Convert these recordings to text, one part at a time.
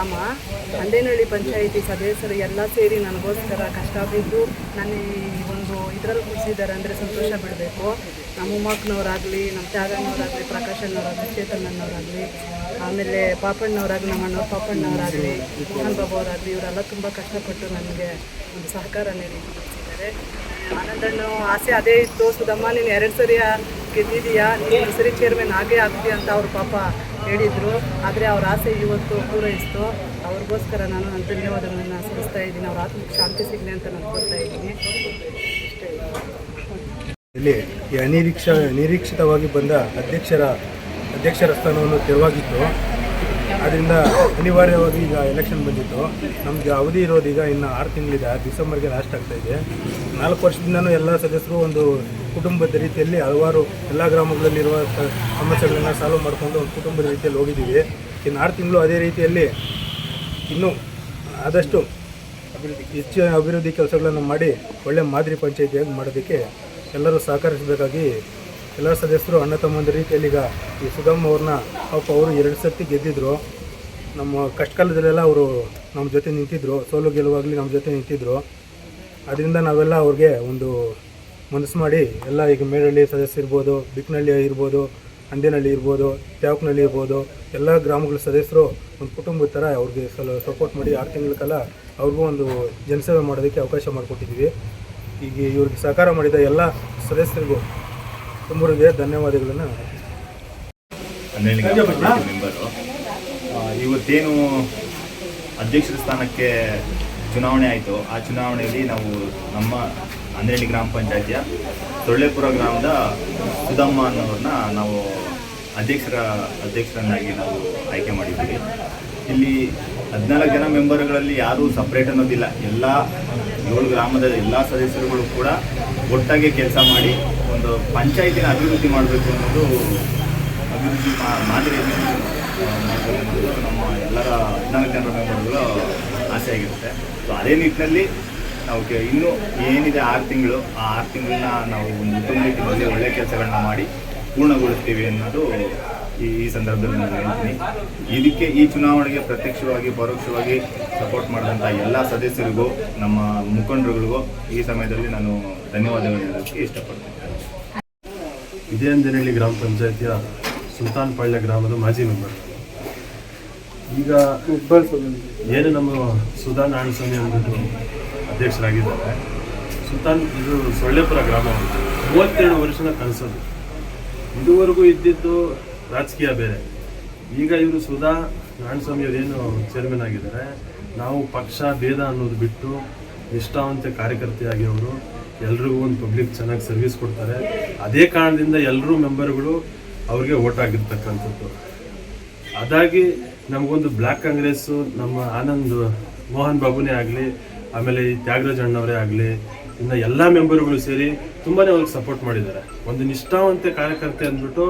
ಗ್ರಾಮ. ಅಂದೇನಹಳ್ಳಿ ಪಂಚಾಯಿತಿ ಸದಸ್ಯರು ಎಲ್ಲ ಸೇರಿ ನನಗೋಸ್ಕರ ಕಷ್ಟ ಬಿದ್ದು ನನ್ನ ಈ ಒಂದು ಇದರಲ್ಲಿ ಕೂರಿಸಿದ್ದಾರೆ ಅಂದರೆ ಸಂತೋಷ ಬಿಡಬೇಕು ನಮ್ಮ ಉಮ್ಮಕ್ಕನವರಾಗಲಿ ನಮ್ಮ ತ್ಯಾಗಣ್ಣವರಾಗಲಿ, ಪ್ರಕಾಶಣ್ಣವರಾಗಲಿ, ಚೇತನಣ್ಣವರಾಗಲಿ, ಆಮೇಲೆ ಪಾಪಣ್ಣವರಾಗಲಿ ನಮ್ಮ ಅಣ್ಣವ್ರ ಪಾಪಣ್ಣವರಾಗಲಿ ಮೋಹನ್ ಬಾಬು ಅವರಾಗಲಿ, ಇವರೆಲ್ಲ ತುಂಬ ಕಷ್ಟಪಟ್ಟು ನನಗೆ ಒಂದು ಸಹಕಾರ ನೀಡಿ ಆನಂದಣ್ಣು ಆಸೆ ಅದೇ ಇತ್ತು. ಸುಧಮ್ಮ ನೀನು ಎರಡು ಸರಿ ಗೆದ್ದಿದೀಯಾ ನೀನು ಸರಿ ಚೇರ್ಮನ್ ಆಗೇ ಆಗ್ತೀಯ ಅಂತ ಅವ್ರ ಪಾಪ ಹೇಳಿದರು. ಆದರೆ ಅವ್ರ ಆಸೆ ಇವತ್ತು ಪೂರೈಸ್ತು. ಅವ್ರಿಗೋಸ್ಕರ ನಾನು ನನ್ನ ಧನ್ಯವಾದಗಳನ್ನು ಸಲ್ಲಿಸ್ತಾ ಇದ್ದೀನಿ. ಅವ್ರ ಆತ್ಮಕ್ಕೆ ಶಾಂತಿ ಸಿಗಲಿ ಅಂತ ನಾನು ಕೊಡ್ತಾ ಇದ್ದೀನಿ. ಇಲ್ಲಿ ಈ ಅನಿರೀಕ್ಷ ನಿರೀಕ್ಷಿತವಾಗಿ ಬಂದ ಅಧ್ಯಕ್ಷರ ಅಧ್ಯಕ್ಷರ ಸ್ಥಾನವನ್ನು ತೆರವಾಗಿತ್ತು. ಆದ್ದರಿಂದ ಅನಿವಾರ್ಯವಾಗಿ ಈಗ ಎಲೆಕ್ಷನ್ ಬಂದಿತ್ತು. ನಮಗೆ ಅವಧಿ ಇರೋದು ಈಗ ಇನ್ನು ಆರು ತಿಂಗಳಿದೆ. ಡಿಸೆಂಬರ್ಗೆ ಲಾಸ್ಟ್ ಆಗ್ತಾಯಿದೆ ನಾಲ್ಕು ವರ್ಷದಿಂದನೂ ಎಲ್ಲ ಸದಸ್ಯರು ಒಂದು ಕುಟುಂಬದ ರೀತಿಯಲ್ಲಿ ಹಲವಾರು ಎಲ್ಲ ಗ್ರಾಮಗಳಲ್ಲಿರುವ ಸಮಸ್ಯೆಗಳನ್ನು ಸಾಲ್ವ್ ಮಾಡಿಕೊಂಡು ಒಂದು ಕುಟುಂಬದ ರೀತಿಯಲ್ಲಿ ಹೋಗಿದ್ದೀವಿ. ಇನ್ನು ಆರು ತಿಂಗಳು ಅದೇ ರೀತಿಯಲ್ಲಿ ಇನ್ನೂ ಆದಷ್ಟು ಅಭಿವೃದ್ಧಿ ಹೆಚ್ಚಿನ ಅಭಿವೃದ್ಧಿ ಕೆಲಸಗಳನ್ನು ಮಾಡಿ ಒಳ್ಳೆ ಮಾದರಿ ಪಂಚಾಯಿತಿಯಾಗಿ ಮಾಡೋದಕ್ಕೆ ಎಲ್ಲರೂ ಸಹಕರಿಸಬೇಕಾಗಿ ಎಲ್ಲ ಸದಸ್ಯರು, ಅಣ್ಣ ತಮ್ಮಂದ ರೀತಿಯಲ್ಲಿ ಈಗ ಈ ಸುಗಮ್ ಅವ್ರನ್ನ ಪಾಪ ಅವರು ಎರಡು ಸರ್ತಿ ಗೆದ್ದಿದ್ರು. ನಮ್ಮ ಕಷ್ಟ ಕಾಲದಲ್ಲೆಲ್ಲ ಅವರು ನಮ್ಮ ಜೊತೆ ನಿಂತಿದ್ರು. ಸೋಲು ಗೆಲುವಾಗಲಿ ನಮ್ಮ ಜೊತೆ ನಿಂತಿದ್ರು. ಅದರಿಂದ ನಾವೆಲ್ಲ ಅವ್ರಿಗೆ ಒಂದು ಮನಸ್ಸು ಮಾಡಿ ಎಲ್ಲ ಈಗ ಮೇಡಳ್ಳಿ ಸದಸ್ಯ ಇರ್ಬೋದು, ಬಿಕ್ನಳ್ಳಿ ಇರ್ಬೋದು ಅಂದೇನಹಳ್ಳಿ ಇರ್ಬೋದು, ತ್ಯಾವಕ್ನಳ್ಳಿ ಇರ್ಬೋದು, ಎಲ್ಲ ಗ್ರಾಮಗಳ ಸದಸ್ಯರು ಒಂದು ಕುಟುಂಬದ ಥರ ಅವ್ರಿಗೆ ಸ್ವಲ್ಪ ಸಪೋರ್ಟ್ ಮಾಡಿ ಆರು ತಿಂಗಳ ಕಾಲ ಅವ್ರಿಗೂ ಒಂದು ಜನಸೇವೆ ಮಾಡೋದಕ್ಕೆ ಅವಕಾಶ ಮಾಡಿಕೊಟ್ಟಿದ್ದೀವಿ. ಈಗ ಇವ್ರಿಗೆ ಸಹಕಾರ ಮಾಡಿದ ಎಲ್ಲ ಸದಸ್ಯರಿಗೂ ತುಂಬ ಧನ್ಯವಾದಗಳನ್ನು ಇವತ್ತೇನು ಅಧ್ಯಕ್ಷರ ಸ್ಥಾನಕ್ಕೆ ಚುನಾವಣೆ ಆಯಿತು. ಆ ಚುನಾವಣೆಯಲ್ಲಿ ನಾವು ನಮ್ಮ ಹನ್ನೆರಡು ಗ್ರಾಮ ಪಂಚಾಯತಿಯ ಸೊಳ್ಳೆಪುರ ಗ್ರಾಮದ ಸುಧಮ್ಮ ಅನ್ನೋರನ್ನ ನಾವು ಅಧ್ಯಕ್ಷರ, ಅಧ್ಯಕ್ಷರನ್ನಾಗಿ ನಾವು ಆಯ್ಕೆ ಮಾಡಿದ್ದೀವಿ. ಇಲ್ಲಿ ಹದಿನಾಲ್ಕು ಜನ ಮೆಂಬರ್ಗಳಲ್ಲಿ ಯಾರೂ ಸಪ್ರೇಟ್ ಅನ್ನೋದಿಲ್ಲ. ಎಲ್ಲ ಏಳು ಗ್ರಾಮದ ಎಲ್ಲ ಸದಸ್ಯರುಗಳು ಕೂಡ ಒಟ್ಟಾಗಿ ಕೆಲಸ ಮಾಡಿ ಒಂದು ಪಂಚಾಯತಿನ ಅಭಿವೃದ್ಧಿ ಮಾಡಬೇಕು ಅನ್ನೋದು ಅಭಿವೃದ್ಧಿ ಮಾದರಿ ನಮ್ಮ ಎಲ್ಲರ ಹದಿನಾಲ್ಕು ಜನರ ಮೆಂಬರ್ಗಳು ಆಸೆ ಆಗಿರುತ್ತೆ. ಸೊ ಅದೇ ನಿಟ್ಟಿನಲ್ಲಿ ನಾವು ಕೆ- ಇನ್ನೂ ಏನಿದೆ ಆರು ತಿಂಗಳು ಆ ಆರು ತಿಂಗಳನ್ನ ನಾವು ಒಂದು ಉತ್ತಮ ರೀತಿಯಲ್ಲಿ ಒಳ್ಳೆ ಕೆಲಸಗಳನ್ನ ಮಾಡಿ ಪೂರ್ಣಗೊಳಿಸ್ತೀವಿ ಅನ್ನೋದು ಈ ಈ ಸಂದರ್ಭದಲ್ಲಿ ನಾನು ಹೇಳ್ತೀನಿ. ಇದಕ್ಕೆ ಈ ಚುನಾವಣೆಗೆ ಪ್ರತ್ಯಕ್ಷವಾಗಿ ಪರೋಕ್ಷವಾಗಿ ಸಪೋರ್ಟ್ ಮಾಡಿದಂಥ ಎಲ್ಲ ಸದಸ್ಯರಿಗೂ ನಮ್ಮ ಮುಖಂಡರುಗಳಿಗೂ ಈ ಸಮಯದಲ್ಲಿ ನಾನು ಧನ್ಯವಾದಗಳು ಹೇಳೋಕ್ಕೆ ಇಷ್ಟಪಡ್ತೀನಿ. ವಿಜಯಂದನಹಳ್ಳಿ ಗ್ರಾಮ ಪಂಚಾಯತಿಯ ಸುಲ್ತಾನ್ ಪಾಳ್ಯ ಗ್ರಾಮದ ಮಾಜಿ ಮೆಂಬರ್. ಈಗ ಏನು ನಮ್ಮ ಸುಧಾನ್ ನಾರಾಯಣಸ್ವಾಮಿ ಅಂದ್ಬಿಟ್ಟು ಅಧ್ಯಕ್ಷರಾಗಿದ್ದಾರೆ. ಸುಲ್ತಾನ್, ಇದು ಸೊಳ್ಳೆಪುರ ಗ್ರಾಮ. ಮೂವತ್ತೆರಡು ವರ್ಷದ ಕನಸದು. ಇದುವರೆಗೂ ಇದ್ದಿದ್ದು ರಾಜಕೀಯ ಬೇರೆ. ಈಗ ಇವರು ಸುಧಾ, ನಾರಾಯಣಸ್ವಾಮಿ ಅವರೇನು ಚೇರ್ಮನ್ ಆಗಿದ್ದಾರೆ, ನಾವು ಪಕ್ಷ, ಭೇದ ಅನ್ನೋದು ಬಿಟ್ಟು ನಿಷ್ಠಾವಂತ ಕಾರ್ಯಕರ್ತೆಯಾಗಿ ಅವರು ಎಲ್ರಿಗೂ ಒಂದು ಪಬ್ಲಿಕ್ ಚೆನ್ನಾಗಿ ಸರ್ವಿಸ್ ಕೊಡ್ತಾರೆ. ಅದೇ ಕಾರಣದಿಂದ ಎಲ್ಲರೂ ಮೆಂಬರ್ಗಳು ಅವ್ರಿಗೆ ಓಟ್ ಆಗಿರ್ತಕ್ಕಂಥದ್ದು. ಅದಾಗಿ ನಮಗೊಂದು ಬ್ಲ್ಯಾಕ್ ಕಾಂಗ್ರೆಸ್ಸು, ನಮ್ಮ ಆನಂದ್ ಮೋಹನ್ ಬಾಬುನೇ ಆಗಲಿ ಆಮೇಲೆ ಈ ತ್ಯಾಗರಾಜ್ ಅಣ್ಣವರೇ ಆಗಲಿ, ಇನ್ನು ಎಲ್ಲ ಮೆಂಬರ್ಗಳು ಸೇರಿ ತುಂಬಾ ಅವ್ರಿಗೆ ಸಪೋರ್ಟ್ ಮಾಡಿದ್ದಾರೆ. ಒಂದು ನಿಷ್ಠಾವಂತ ಕಾರ್ಯಕರ್ತೆ ಅಂದ್ಬಿಟ್ಟು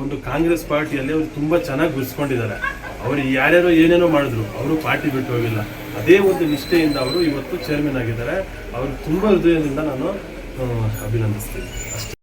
ಒಂದು ಕಾಂಗ್ರೆಸ್ ಪಾರ್ಟಿಯಲ್ಲಿ ಅವ್ರು ತುಂಬ ಚೆನ್ನಾಗಿ ಗುರ್ಸ್ಕೊಂಡಿದ್ದಾರೆ. ಅವರು ಯಾರ್ಯಾರೋ ಏನೇನೋ ಮಾಡಿದ್ರು, ಅವರು ಪಾರ್ಟಿ ಬಿಟ್ಟು ಹೋಗಿಲ್ಲ. ಅದೇ ಒಂದು ನಿಷ್ಠೆಯಿಂದ ಅವರು ಇವತ್ತು ಚೇರ್ಮನ್ ಆಗಿದ್ದಾರೆ. ಅವ್ರು ತುಂಬ ಹೃದಯದಿಂದ ನಾನು ಅಭಿನಂದಿಸ್ತೀನಿ. ಅಷ್ಟೇ.